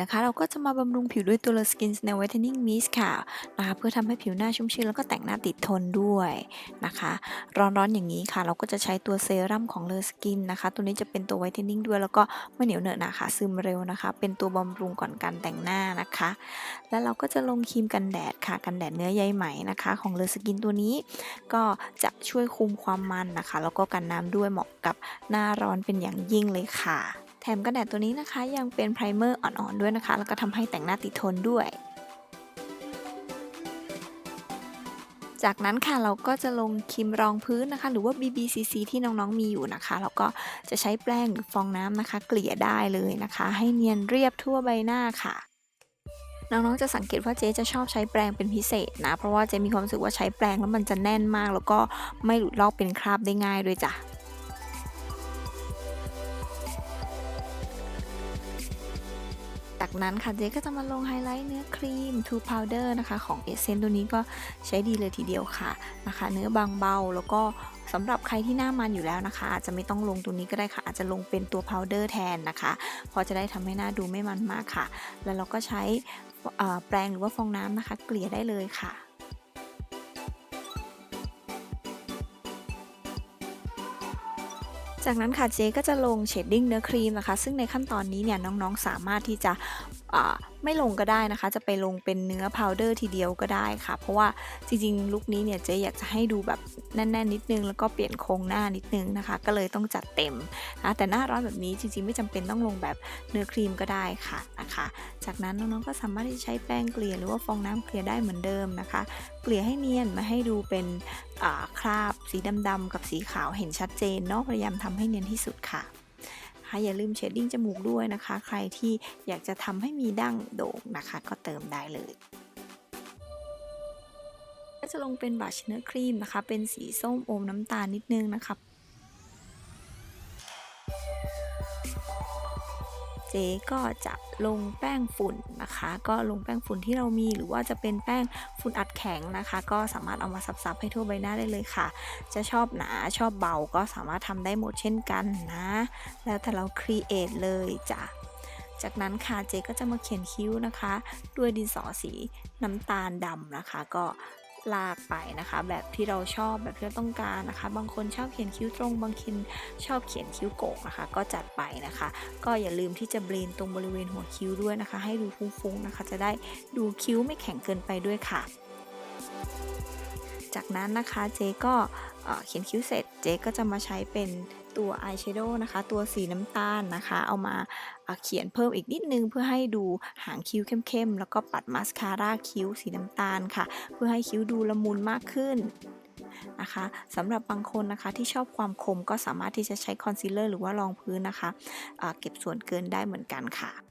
นะคะ เราก็จะมาบำรุงผิวด้วยตัว Le Skin Snail Whitening Mist ค่ะนะคะเพื่อทำให้ผิวหน้าชุ่มชื้นแล้วก็แต่งหน้าติดทนด้วยนะคะ ร้อนๆอย่างนี้ค่ะ เราก็จะใช้ตัวเซรั่มของ Le Skin นะคะ ตัวนี้จะเป็นตัว Whitening ด้วยแล้วก็ไม่เหนียวเหนอะหนะคะซึมเร็วนะคะ เป็นตัวบำรุงก่อนการแต่งหน้านะคะ แล้วเราก็จะลงครีมกันแดดค่ะ กันแดดเนื้อใยไหมนะคะ ของ Le Skin ตัวนี้ก็จะช่วยคุมความมันนะคะ แล้วก็กันน้ำด้วยเหมาะกับหน้าร้อนเป็นอย่างยิ่งเลยค่ะ แถมกันแดดตัวนี้นะคะยังเป็นไพรเมอร์อ่อนๆด้วยนะคะ แล้วก็ทำให้แต่งหน้าติดทนด้วย จากนั้นค่ะเราก็จะลงครีมรองพื้นนะคะ หรือว่า BBCC ที่น้องๆมีอยู่นะคะ แล้วก็จะใช้แป้งหรือฟองน้ำนะคะ เกลี่ยได้เลยนะคะ ให้เนียนเรียบทั่วใบหน้าค่ะน้องๆ จะสังเกตว่าเจ๊จะชอบใช้แปรงเป็นพิเศษนะ เพราะว่าเจ๊มีความรู้สึกว่าใช้แปรงแล้วมันจะแน่นมาก แล้วก็ไม่หลุดลอกเป็นคราบได้ง่ายด้วยจ้ะ จากนั้นค่ะเจ๊ก็จะมาลงไฮไลท์เนื้อครีม Two Powder นะคะของเอเซนตัวนี้ก็ใช้ดีเลยทีเดียวค่ะนะคะ เนื้อบางเบาแล้วก็สำหรับใครที่หน้ามันอยู่แล้วนะคะ อาจจะไม่ต้องลงตัวนี้ก็ได้ค่ะ อาจจะลงเป็นตัวพาวเดอร์แทนนะคะพอจะได้ทำให้หน้าดูไม่มันมากค่ะ แล้วเราก็ใช้แปรงหรือว่าฟองน้ำนะคะ เกลี่ยได้เลยค่ะ จากนั้นค่ะเจ๊ก็จะลงเชดดิ้งเนื้อครีมนะคะ ซึ่งในขั้นตอนนี้เนี่ยน้องๆสามารถที่จะ ไม่ลงก็ได้นะคะ จะไปลงเป็นเนื้อพาวเดอร์ทีเดียวก็ได้ค่ะ เพราะว่าจริงๆ ลุคนี้เนี่ยเจ๊อยากจะให้ดูแบบแน่นๆ นิดนึง แล้วก็เปลี่ยนโครงหน้านิดนึงนะคะ ก็เลยต้องจัดเต็มนะแต่หน้าร้อนแบบนี้จริงๆ ไม่จำเป็นต้องลงแบบเนื้อครีมก็ได้ค่ะนะคะ จากนั้นน้องๆ ก็สามารถที่จะใช้แป้งเกลี่ยหรือว่าฟองน้ำเกลี่ยได้เหมือนเดิมนะคะ เกลี่ยให้เนียนมาให้ดูเป็นคราบสีดำๆกับสีขาวเห็นชัดเจนเนาะพยายามทำให้เนียนที่สุดค่ะ อย่าลืมเชดดิ้งจมูกด้วยนะคะ ใครที่อยากจะทำให้มีดั้งโด่งนะคะ ก็เติมได้เลยก็จะลงเป็นบัชเนอร์ครีมนะคะ เป็นสีส้มอมน้ำตาลนิดนึงนะคะ เจ๊ก็จะลงแป้งฝุ่นนะคะ ก็ลงแป้งฝุ่นที่เรามีหรือว่าจะเป็นแป้งฝุ่นอัดแข็งนะคะ ก็สามารถเอามาซับๆให้ทั่วใบหน้าได้เลยค่ะ จะชอบหนาชอบเบาก็สามารถทำได้หมดเช่นกันนะ แล้วแต่เราครีเอทเลยจ้ะจากนั้นค่ะเจก็จะมาเขียนคิ้วนะคะ ด้วยดินสอสีน้ำตาลดำนะคะ ก็ ลากไปนะคะ แบบที่เราชอบแบบที่เราต้องการนะคะ บางคนชอบเขียนคิ้วตรง บางคนชอบเขียนคิ้วโก่งนะคะ ก็จัดไปนะคะ ก็อย่าลืมที่จะเบรนตรงบริเวณหัวคิ้วด้วยนะคะ ให้ดูฟุ้งๆนะคะ จะได้ดูคิ้วไม่แข็งเกินไปด้วยค่ะ จากนั้นนะคะเจก็เอ่อเขียนคิ้วเสร็จเจ๊ก็จะมาใช้เป็น ตัวอายแชโดว์นะคะ ตัวสีน้ำตาลนะคะ เอามาเขียนเพิ่มอีกนิดนึง เพื่อให้ดูหางคิ้วเข้มๆ แล้วก็ปัดมาสคาร่าคิ้วสีน้ำตาลค่ะ เพื่อให้คิ้วดูละมุนมากขึ้นนะคะสำหรับบางคนนะคะที่ชอบความคมก็สามารถที่จะใช้คอนซีลเลอร์หรือว่ารองพื้นนะคะเเก็บส่วนเกินได้เหมือนกันค่ะ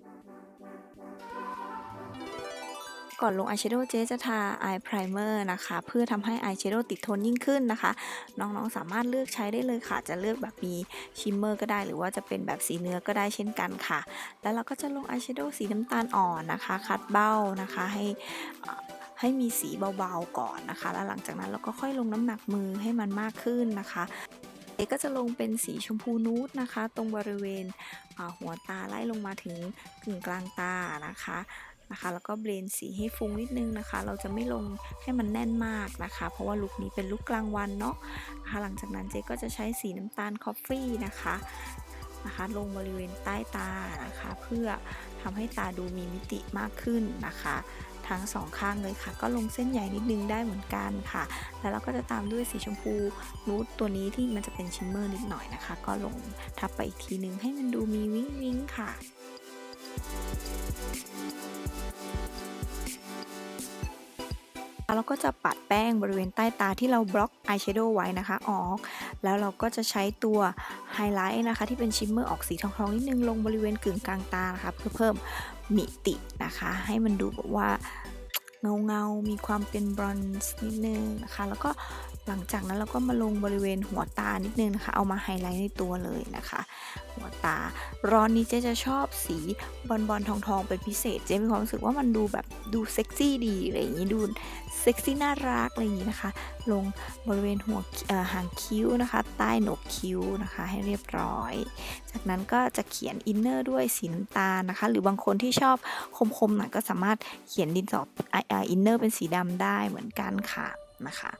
ก่อนลงอายแชโดว์เจ๊จะทาอายไพรเมอร์นะคะ เพื่อทำให้อายแชโดว์ติดทนยิ่งขึ้นนะคะ น้องๆสามารถเลือกใช้ได้เลยค่ะ จะเลือกแบบมีชิมเมอร์ก็ได้ หรือว่าจะเป็นแบบสีเนื้อก็ได้เช่นกันค่ะ แล้วเราก็จะลงอายแชโดว์สีน้ำตาลอ่อนนะคะ คัดเบ้านะคะให้ให้มีสีเบาๆก่อนนะคะ แล้วหลังจากนั้นเราก็ค่อยลงน้ำหนักมือให้มันมากขึ้นนะคะเอก็จะลงเป็นสีชมพูนูดนะคะ ตรงบริเวณหัวตาไล่ลงมาถึงกึ่งกลางตานะคะ นะคะ แล้วก็เบรนสีให้ฟุ้งนิดนึงนะคะ เราจะไม่ลงให้มันแน่นมากนะคะ เพราะว่าลุคนี้เป็นลุคกลางวันเนาะนะคะหลังจากนั้นเจ๊ก็จะใช้สีน้ำตาลคอฟฟี่นะคะนะคะลงบริเวณใต้ตานะคะ เพื่อทำให้ตาดูมีมิติมากขึ้นนะคะทั้งสองข้างเลยค่ะ ก็ลงเส้นใหญ่นิดนึงได้เหมือนกันค่ะ แล้วเราก็จะตามด้วยสีชมพูนูดตัวนี้ที่มันจะเป็นชิมเมอร์นิดหน่อยนะคะ ก็ลงทับไปอีกทีนึงให้มันดูมีวิ้งวิ้งค่ะ แล้วก็จะปัดแป้งบริเวณใต้ตาที่เราบล็อกอายแชโดว์ไว้นะคะออก แล้วเราก็จะใช้ตัวไฮไลท์นะคะ ที่เป็นชิมเมอร์ออกสีทองๆนิดนึงลงบริเวณกึ่งกลางตานะคะ เพื่อเพิ่มมิตินะคะ ให้มันดูแบบว่าเงาเงามีความเป็นบรอนซ์นิดนึงนะคะ แล้วก็ หลังจากนั้นเราก็มาลงบริเวณหัวตานิดนึงนะคะ เอามาไฮไลท์ในตัวเลยนะคะ หัวตา ร้อนนี้เจ๊จะชอบสีบอลบอลทองทองเป็นพิเศษ เจ๊มีความรู้สึกว่ามันดูแบบดูเซ็กซี่ดีอะไรอย่างนี้ดูเซ็กซี่น่ารักอะไรอย่างนี้นะคะ ลงบริเวณหัวหางคิ้วนะคะ ใต้โหนกคิ้วนะคะ ให้เรียบร้อย จากนั้นก็จะเขียนอินเนอร์ด้วยสีน้ำตาลนะคะ หรือบางคนที่ชอบคมๆหน่อยก็สามารถเขียนดินสออินเนอร์เป็นสีดำได้เหมือนกันค่ะ นะคะ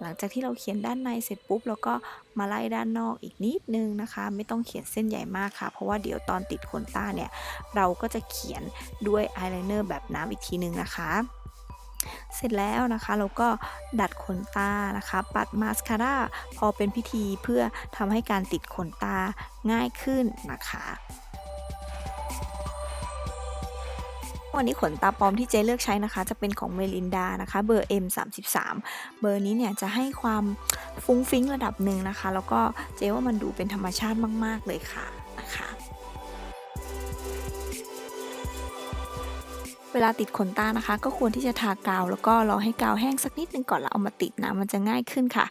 หลังจากที่เราเขียนด้านในเสร็จปุ๊บแล้วก็มาไล่ด้านนอกอีกนิดนึงนะคะ ไม่ต้องเขียนเส้นใหญ่มากค่ะ เพราะว่าเดี๋ยวตอนติดขนตาเนี่ย เราก็จะเขียนด้วยอายไลเนอร์แบบน้ำอีกทีนึงนะคะเสร็จแล้วนะคะเราก็ดัดขนตานะคะ ปัดมาสคาร่าพอเป็นพิธีเพื่อทำให้การติดขนตาง่ายขึ้นนะคะ วันนี้ขนตาปลอมที่เจ๊เลือกใช้นะคะ จะเป็นของเมลินดานะคะเบอร์ M33 เบอร์นี้เนี่ยจะให้ความฟุ้งฟิ้งระดับหนึ่งนะคะ แล้วก็เจ๊ว่ามันดูเป็นธรรมชาติมาก ๆ เลยค่ะ เวลาติดขนตานะคะ ก็ควรที่จะทากาว แล้วก็รอให้กาวแห้งสักนิดนึงก่อนแล้วเอามาติดนะมันจะง่ายขึ้นค่ะ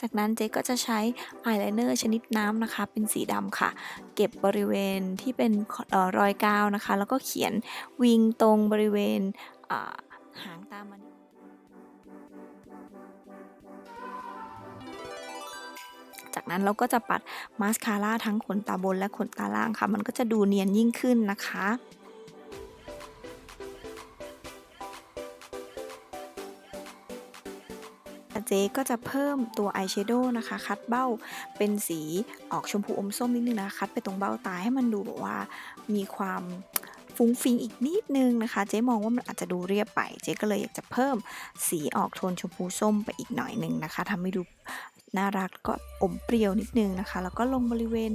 จากนั้นเจ๊ก็จะใช้อายไลเนอร์ชนิดน้ำนะคะ เป็นสีดำค่ะ เก็บบริเวณที่เป็นออรอยกาวนะคะ แล้วก็เขียนวิงตรงบริเวณหางตามันจากนั้นเราก็จะปัดมาสคาร่าทั้งขนตาบนและขนตาล่างค่ะ มันก็จะดูเนียนยิ่งขึ้นนะคะ เจ๊ก็จะเพิ่มตัวอายแชโดว์นะคะ คัดเบ้าเป็นสีออกชมพูอมส้มนิดนึงนะคะคัดไปตรงเบ้าตาให้มันดูแบบว่ามีความฟุ้งฟิงอีกนิดนึงนะคะ เจ๊มองว่ามันอาจจะดูเรียบไป เจ๊ก็เลยอยากจะเพิ่มสีออกโทนชมพูส้มไปอีกหน่อยหนึ่งนะคะทำให้ดูน่ารักก็อมเปรี้ยวนิดนึงนะคะ แล้วก็ลงบริเวณ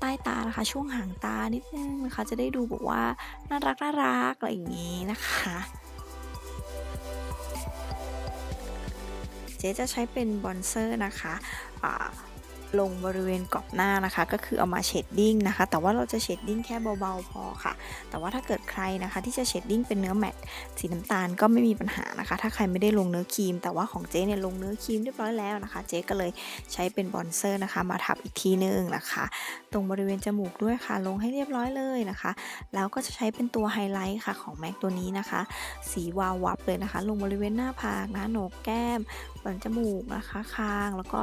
ใต้ตานะคะ ช่วงหางตานิดนึงนะคะ จะได้ดูแบบว่าน่ารักน่ารักอะไรอย่างนี้นะคะ เจ๊จะใช้เป็นบอนเซอร์นะคะลงบริเวณกรอบหน้านะคะ ก็คือเอามาเชดดิ้งนะคะ แต่ว่าเราจะเชดดิ้งแค่เบาๆพอค่ะ แต่ว่าถ้าเกิดใครนะคะ ที่จะเชดดิ้งเป็นเนื้อแมตต์สีน้ำตาลก็ไม่มีปัญหานะคะ ถ้าใครไม่ได้ลงเนื้อครีม แต่ว่าของเจ๊เนี่ยลงเนื้อครีมเรียบร้อยแล้วนะคะ เจ๊ก็เลยใช้เป็นบอนเซอร์นะคะ มาทับอีกทีนึงนะคะ ตรงบริเวณจมูกด้วยค่ะ ลงให้เรียบร้อยเลยนะคะ แล้วก็จะใช้เป็นตัวไฮไลท์ค่ะของแม็กตัวนี้นะคะ สีวาววับเลยนะคะ ลงบริเวณหน้าผากนะโหนกแก้ม สันจมูกนะคะคาง แล้วก็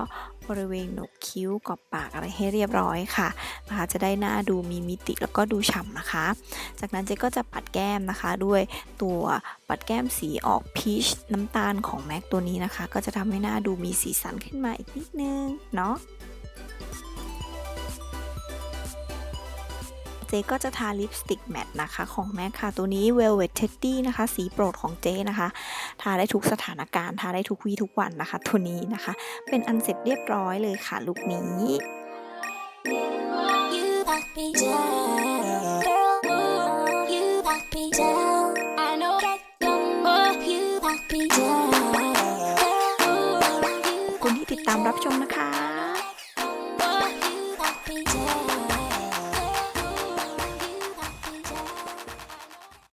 บริเวณหนกคิ้วกรอบปากอะไรให้เรียบร้อยค่ะนะคะจะได้หน้าดูมีมิติแล้วก็ดูฉ่ำนะคะ จากนั้นเจ๊ก็จะปัดแก้มนะคะ ด้วยตัวปัดแก้มสีออกพีชน้ำตาลของแม็กตัวนี้นะคะ ก็จะทำให้หน้าดูมีสีสันขึ้นมาอีกนิดนึงเนาะ จ๊ก็จะทาลิปสติกแมตต์นะคะของแม่ค่ะ ตัวนี้ Velvet Teddy นะคะ สีโปรดของเจ๊นะคะ ทาได้ทุกสถานการณ์ทาได้ทุกวี่ทุกวันนะคะ ตัวนี้นะคะ เป็นอันเสร็จเรียบร้อยเลยค่ะลุคนี้ You knock me down, girl. Ooh, you knock me down. I know that you're more. You knock me down, girl. Ooh, you ขอบคุณที่ติดตามรับชมนะคะ